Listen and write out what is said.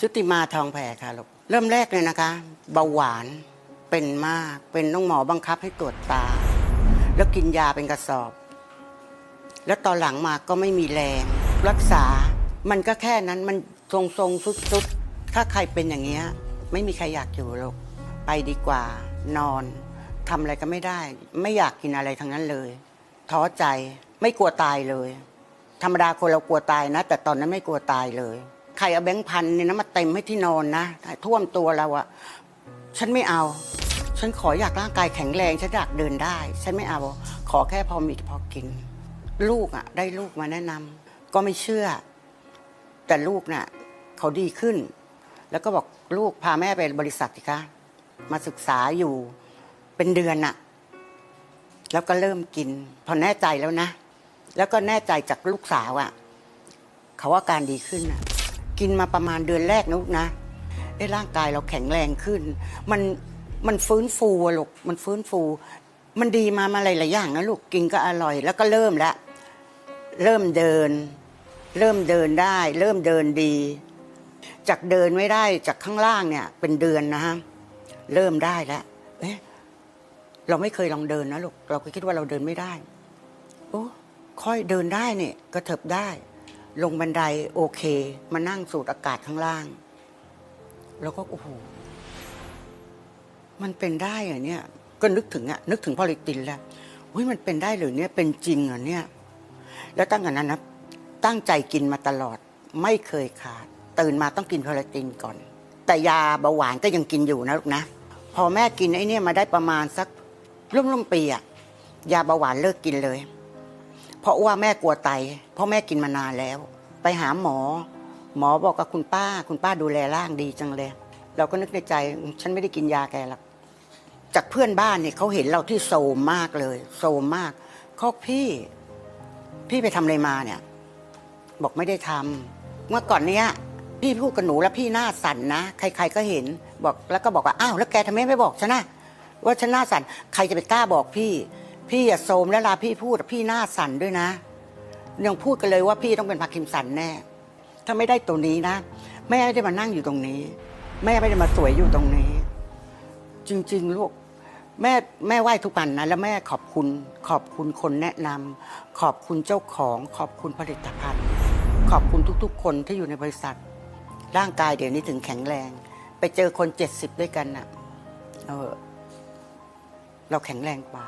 ชุติมาทองแผ่ค่ะลูกเริ่มแรกเลยนะคะ เบาหวานเป็นมากเป็นต้องหมอบังคับให้ตรวจตา แล้วกินยาเป็นกระสอบ แล้วตอนหลังมาก็ไม่มีแรง รักษามันก็แค่นั้นมันทรงทรงๆสุดๆถ้าใครเป็นอย่างเงี้ย ไม่มีใครอยากอยู่หรอกไปดีกว่า นอนทำอะไรก็ไม่ได้ ไม่อยากกินอะไรทั้งนั้นเลย ท้อใจไม่กลัวตายเลย ธรรมดาคนเรากลัวตายนะ แต่ตอนนั้นไม่กลัวตายเลย ใครเอาแบงค์พันเนี่ยนะมาเต็มให้ที่นอนนะท่วมตัวเราอะฉันไม่เอา ฉันขออยากร่างกายแข็งแรงฉันอยากเดินได้ ฉันไม่เอาขอแค่พอมีพอกิน ลูกอะได้ลูกมาแนะนำก็ไม่เชื่อ แต่ลูกน่ะเขาดีขึ้น แล้วก็บอกลูกพาแม่ไปบริษัทสิคะมาศึกษาอยู่เป็นเดือนน่ะแล้วก็เริ่มกิน พอแน่ใจแล้วนะ แล้วก็แน่ใจจากลูกสาวอะ่ะ เขาว่าการดีขึ้นน่ะ กินมาประมาณเดือนแรกนะลูกนะไอ้ร่างกายเราแข็งแรงขึ้น มันมันฟื้นฟูอะลูกมันฟื้นฟู มันดีมามาหลายๆอย่างนะลูกกินก็อร่อย แล้วก็เริ่มแล้วเริ่มเดิน เริ่มเดินได้ เริ่มเดินดี จากเดินไม่ได้จากข้างล่างเนี่ย เป็นเดือนนะฮะเริ่มได้แล้วเอ๊ะเราไม่เคยลองเดินนะลูกเราก็คิดว่าเราเดินไม่ได้โอ้ค่อยเดินได้เนี่ยกระเถิบได้ ลงบันไดโอเค มานั่งสูดอากาศข้างล่าง แล้วก็โอ้โหมันเป็นได้เหรอเนี่ย ก็นึกถึงอะนึกถึงพอลิตินแล้วอุ้ยมันเป็นได้หรือเนี่ยเป็นจริงเหรอเนี่ย แล้วตั้งแต่นั้นนะตั้งใจกินมาตลอด ไม่เคยขาด ตื่นมาต้องกินพอลิตินก่อน แต่ยาเบาหวานก็ยังกินอยู่นะลูกนะ พอแม่กินไอ้นี่มาได้ประมาณสักร่วมๆปีอะยาเบาหวานเลิกกินเลย เพราะว่าแม่กลัวไต เพราะแม่กินมานานแล้ว ไปหาหมอ หมอบอกกับคุณป้า คุณป้าดูแลร่างดีจังเลย เราก็นึกในใจ ฉันไม่ได้กินยาแกหรอกจากเพื่อนบ้านเนี่ยเขาเห็นเราที่โซมมากเลย โซมมากเขาบอกพี่ พี่ไปทำอะไรมาเนี่ย บอกไม่ได้ทำเมื่อก่อนเนี้ย พี่พูดกับหนูแล้วพี่หน้าสั่นนะใคร ๆก็เห็นบอกแล้วก็บอกว่าอ้าวแล้วแกทำไมไม่บอกฉันนะว่าฉันหน้าสั่นใครจะไปกล้าบอกพี่ พี่อย่าโซมแล้วลาพี่พูดพี่หน้าสั่นด้วยนะยังพูดกันเลยว่าพี่ต้องเป็นพาร์คินสันแน่ ถ้าไม่ได้ตัวนี้นะ แม่ไม่ได้มานั่งอยู่ตรงนี้ แม่ไม่ได้มาสวยอยู่ตรงนี้ จริง ๆ ลูกแม่แม่ไหว้ทุกวันนะ แล้วแม่ขอบคุณ ขอบคุณคนแนะนำขอบคุณเจ้าของ ขอบคุณผลิตภัณฑ์ ขอบคุณทุกๆ คนที่อยู่ในบริษัท ร่างกายเดี๋ยวนี้ถึงแข็งแรง ไปเจอคนเจ็ดสิบด้วยกันน่ะ เออ เราแข็งแรงกว่า